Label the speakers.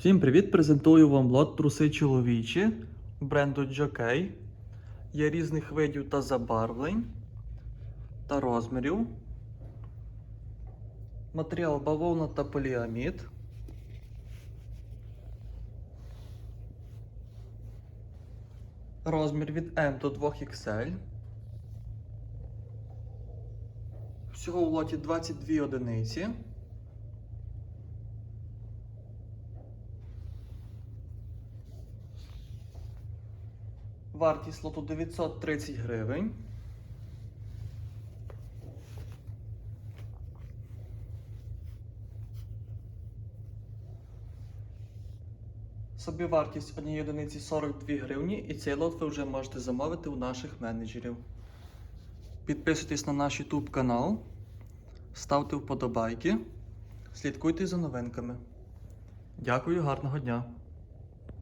Speaker 1: Всім привіт! Презентую вам лот труси чоловічі бренду Jockey. Є різних видів та забарвлень та розмірів. Матеріал бавовна та поліамід. Розмір від M до 2XL. Всього в лоті 22 одиниці. Вартість лоту 930 гривень. Собівартість однієї одиниці 42 гривні і цей лот ви вже можете замовити у наших менеджерів. Підписуйтесь на наш YouTube канал, ставте вподобайки, слідкуйте за новинками. Дякую, гарного дня!